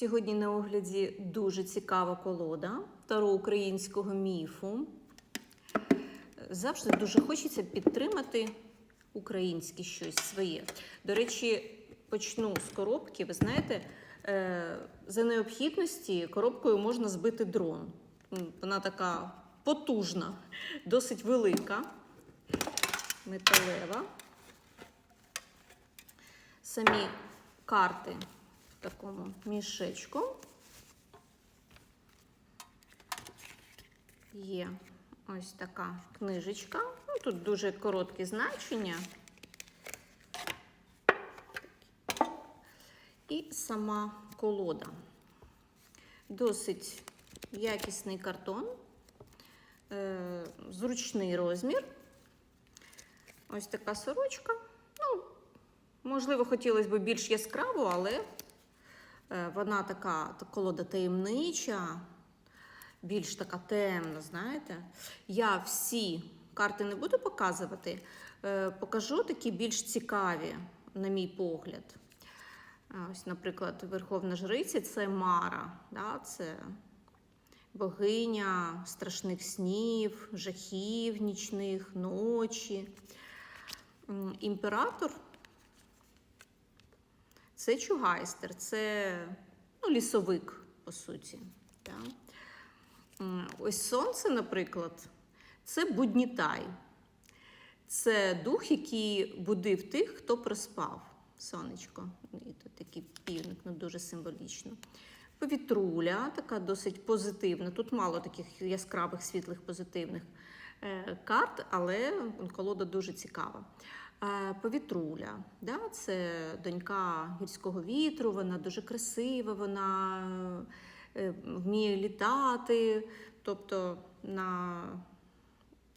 Сьогодні на огляді дуже цікава колода староукраїнського міфу. Завжди дуже хочеться підтримати українське щось своє. До речі, почну з коробки. Ви знаєте, е, за необхідності коробкою можна збити дрон. Вона така потужна, досить велика, металева. Самі карти такому мішечку. Є ось така книжечка. Ну, тут дуже короткі значення. І сама колода. Досить якісний картон, е, зручний розмір. Ось така сорочка. Ну, можливо, хотілося б більш яскраву, але вона така колода таємнича, більш така темна, знаєте. Я всі карти не буду показувати, е, покажу такі більш цікаві, на мій погляд. Ось, наприклад, Верховна Жриця це Мара, да? це богиня страшних снів, жахів нічних, ночі. Імператор це чугайстер, це ну, лісовик, по суті. Да? Ось сонце, наприклад, це буднітай. Це дух, який будив тих, хто проспав. Сонечко. І тут такий півник, ну дуже символічно. Повітруля, така досить позитивна. Тут мало таких яскравих, світлих, позитивних е, карт, але колода дуже цікава. Е, Повітруля, да, це донька гірського вітру, вона дуже красива, вона е, вміє літати. Тобто на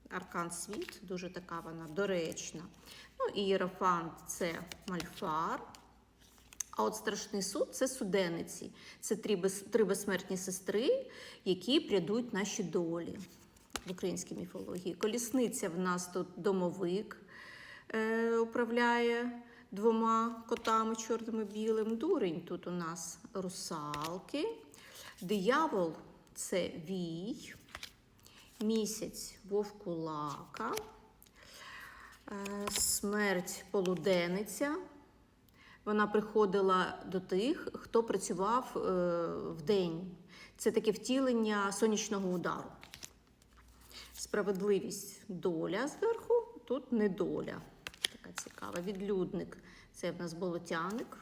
аркан світ, дуже така вона доречна. Ну, і це мальфар. А от страшний суд це судениці. Це три, без, три безсмертні сестри, які прядуть наші долі в українській міфології. Колісниця в нас тут домовик управляє двома котами, чорним і білим. Дурень тут у нас русалки. Диявол це вій. Місяць вовкулака. Е, Смерть полуденниця. Вона приходила до тих, хто працював е, вдень. Це таке втілення сонячного удару. Справедливість доля зверху, тут недоля. Цікава. Відлюдник це в нас болотяник.